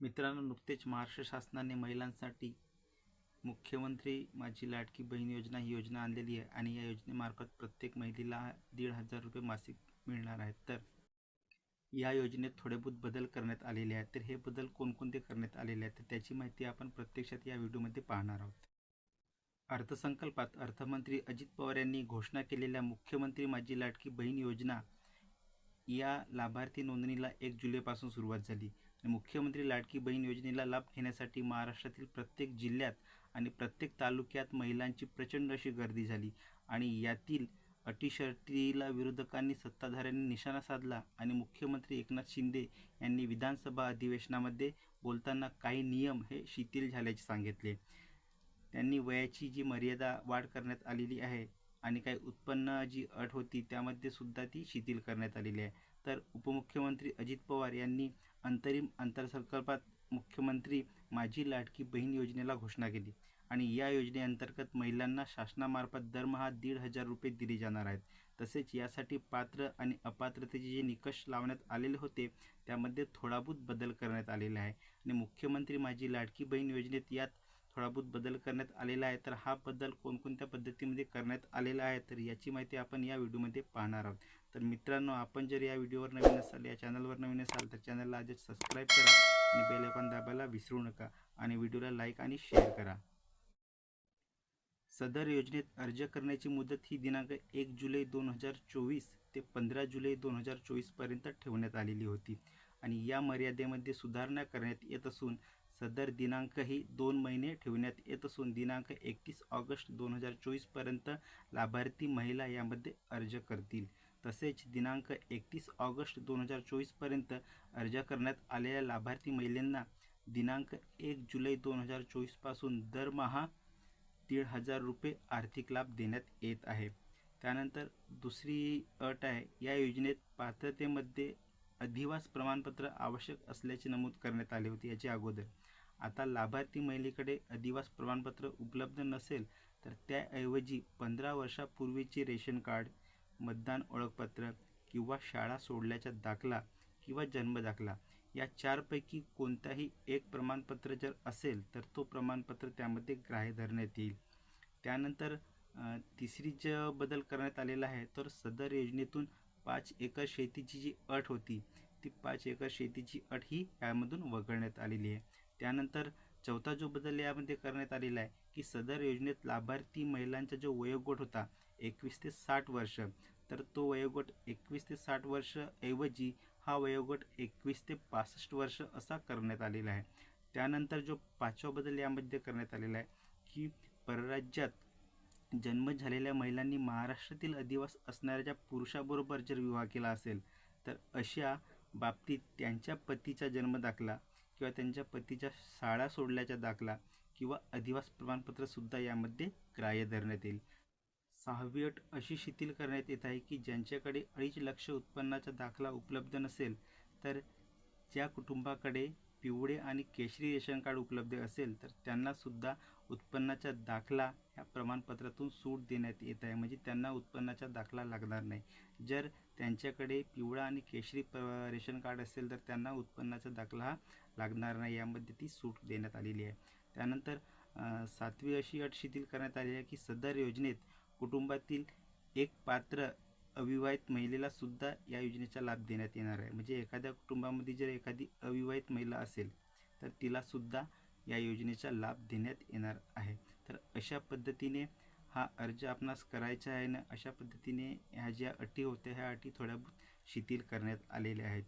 मित्रांनो नुकतेच महाराष्ट्र शासनाने महिलांसाठी मुख्यमंत्री माझी लाडकी बहीण योजना ही योजना आणलेली आहे आणि या योजनेमार्फत प्रत्येक महिलेला दीड हजार रुपये मासिक मिळणार आहेत. तर या योजनेत थोडेबहुत बदल करण्यात आलेले आहेत. तर हे बदल कोणकोणते करण्यात आलेले आहेत तर त्याची माहिती आपण प्रत्यक्षात या व्हिडिओमध्ये पाहणार आहोत. अर्थसंकल्पात अर्थमंत्री अजित पवार यांनी घोषणा केलेल्या मुख्यमंत्री माझी लाडकी बहीण योजना या लाभार्थी नोंदणीला एक जुलैपासून सुरुवात झाली. मुख्यमंत्री लाडकी बहीण योजनेला लाभ घेण्यासाठी महाराष्ट्रातील प्रत्येक जिल्ह्यात आणि प्रत्येक तालुक्यात महिलांची प्रचंड अशी गर्दी झाली. आणि यातील अटी शर्तीला विरोधकांनी सत्ताधाऱ्यांनी निशाणा साधला आणि मुख्यमंत्री एकनाथ शिंदे यांनी विधानसभा अधिवेशनामध्ये बोलताना काही नियम हे शिथिल झाल्याचे सांगितले. त्यांनी वयाची जी मर्यादा वाढ करण्यात आलेली आहे आणि काही उत्पन्न जी अट होती त्यामध्ये सुद्धा ती शिथिल करण्यात आलेली आहे. तर उपमुख्यमंत्री अजित पवार यांनी अंतरिम अंतरसंकल्पात मुख्यमंत्री माझी लाडकी बहीण योजनेला घोषणा केली. आणि या योजनेअंतर्गत महिलांना शासनामार्फत दरमहा दीड हजार रुपये दिले जाणार आहेत. तसेच यासाठी पात्र आणि अपात्रतेचे जे निकष लावण्यात आलेले होते त्यामध्ये थोडाबहुत बदल करण्यात आलेला आहे. आणि मुख्यमंत्री माझी लाडकी बहीण योजनेत यात थोडाभूत बदल करण्यात आलेला आहे तर हा बदल कोणकोणत्या पद्धतीमध्ये करण्यात आलेला आहे तर याची माहिती आपण या व्हिडिओमध्ये पाहणार आहोत. तर मित्रांनो आपण जर या व्हिडिओवर नवीन असाल या चॅनलवर नवीन असाल तर चॅनलला आजच सबस्क्राईब करा आणि बेल आयकॉन दाबायला विसरू नका आणि व्हिडिओला लाईक आणि शेअर करा. सदर योजनेत अर्ज करण्याची मुदत ही दिनांक एक जुलै दोन हजार चोवीस ते पंधरा जुलै दोन हजार चोवीसपर्यंत ठेवण्यात आलेली होती. आणि या मर्यादेमध्ये सुधारणा करण्यात येत असून सदर दिनांकही दोन महिने ठेवण्यात येत असून दिनांक एकतीस ऑगस्ट दोन हजार चोवीसपर्यंत लाभार्थी महिला यामध्ये अर्ज करतील. तसेच दिनांक एकतीस ऑगस्ट दोन हजार चोवीसपर्यंत अर्ज करण्यात आलेल्या लाभार्थी महिलांना दिनांक एक जुलै दोन हजार चोवीसपासून दरमहा दीड हजार रुपये आर्थिक लाभ देण्यात येत आहे. त्यानंतर दुसरी अट आहे या योजनेत पात्रतेमध्ये अधिवास प्रमाणपत्र आवश्यक असल्याचे नमूद करण्यात आले होते याच्या अगोदर. आता लाभार्थी महिलेकडे अधिवास प्रमाणपत्र उपलब्ध नसेल तर त्याऐवजी पंधरा वर्षापूर्वीचे रेशन कार्ड मतदान ओळखपत्र किंवा शाळा सोडल्याचा दाखला किंवा जन्मदाखला या चारपैकी कोणताही एक प्रमाणपत्र जर असेल तर तो प्रमाणपत्र त्यामध्ये ग्राह्य धरण्यात येईल. त्यानंतर तिसरी ज बदल करण्यात आलेला आहे तर सदर योजनेतून पाच एकर शेतीची जी अट होती ती पाच एकर शेतीची अट ही यामधून वगळण्यात आलेली आहे. त्यानंतर चौथा जो बदल यामध्ये करण्यात आलेला आहे की सदर योजनेत लाभार्थी महिलांचा जो वयोगट होता एकवीस ते साठ वर्ष तर तो वयोगट एकवीस ते साठ वर्ष ऐवजी हा वयोगट एकवीस ते पासष्ट वर्ष असा करण्यात आलेला आहे. त्यानंतर जो पाचवा बदल यामध्ये करण्यात आलेला आहे की परराज्यात जन्म झालेल्या महिलांनी महाराष्ट्रातील अधिवास असणाऱ्या पुरुषाबरोबर जर विवाह केला असेल तर अशा बाबतीत त्यांच्या पतीचा जन्म दाखला किंवा त्यांच्या पतीच्या शाळा सोडल्याचा दाखला किंवा अधिवास प्रमाणपत्रसुद्धा यामध्ये ग्राह्य धरण्यात येईल. सहावी अट अशी शिथिल करण्यात येत आहे की ज्यांच्याकडे अडीच लक्ष उत्पन्नाचा दाखला उपलब्ध नसेल तर ज्या कुटुंबाकडे पिवळे आणि केशरी रेशन कार्ड उपलब्ध असेल तर त्यांनासुद्धा उत्पन्नाचा दाखला ह्या प्रमाणपत्रातून सूट देण्यात येत आहे. म्हणजे त्यांना उत्पन्नाचा दाखला लागणार नाही. जर त्यांच्याकडे पिवळा आणि केशरी प रेशन कार्ड असेल तर त्यांना उत्पन्नाचा दाखला हा लागणार नाही. यामध्ये ती सूट देण्यात आलेली आहे. त्यानंतर सातवी अशी अट शिथिल करण्यात आली आहे की सदर योजनेत कुटुंबातील एक पात्र अविवाहित महिलेला सुद्धा या योजनेचा लाभ देण्यात येणार आहे. म्हणजे एखाद्या कुटुंबामध्ये जर एखादी अविवाहित महिला असेल तर तिलासुद्धा या योजनेचा लाभ देण्यात येणार आहे. तर अशा पद्धतीने हा अर्ज आपणास करायचा आहे ना अशा पद्धतीने ह्या ज्या अटी होत्या ह्या अटी थोड्या शिथिल करण्यात आलेल्या आहेत.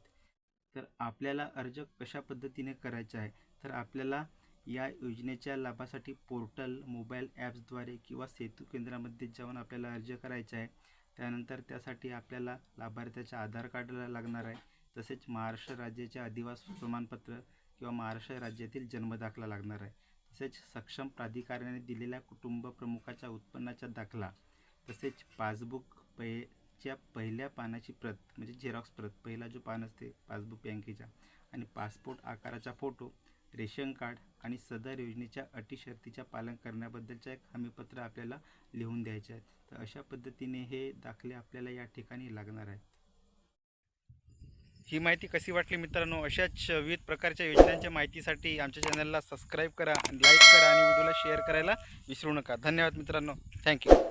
तर आपल्याला अर्ज कशा पद्धतीने करायचा आहे? तर आपल्याला या योजनेच्या लाभासाठी पोर्टल मोबाईल ॲप्सद्वारे किंवा सेतू केंद्रामध्ये जाऊन आपल्याला अर्ज करायचा आहे. त्यानंतर त्यासाठी आपल्याला लाभार्थ्याच्या आधार कार्डला लागणार आहे. तसेच महाराष्ट्र राज्याचे आदिवास प्रमाणपत्र किंवा महाराष्ट्र राज्यातील जन्मदाखला लागणार आहे. तसेच सक्षम प्राधिकाऱ्याने दिलेल्या कुटुंब प्रमुखाच्या उत्पन्नाचा दाखला. तसेच पासबुक पेच्या पहिल्या पानाची प्रत म्हणजे झेरॉक्स प्रत पहिला जो पान असते पासबुक बँकेचा आणि पासपोर्ट आकाराचा फोटो रेशन कार्ड आणि सदर योजनेच्या अटी शर्तीच्या पालन करण्याबद्दलचं एक हमीपत्र आपल्याला लिहून द्यायचे आहे तर अशा पद्धतीने हे दाखले आपल्याला या ठिकाणी लागणार आहेत. ही माहिती कशी वाटली मित्रांनो? अशाच विविध प्रकारच्या योजनांच्या माहितीसाठी आमच्या चॅनलला सबस्क्राईब करा लाईक करा आणि व्हिडिओला शेअर करायला विसरू नका. धन्यवाद मित्रांनो. थँक्यू.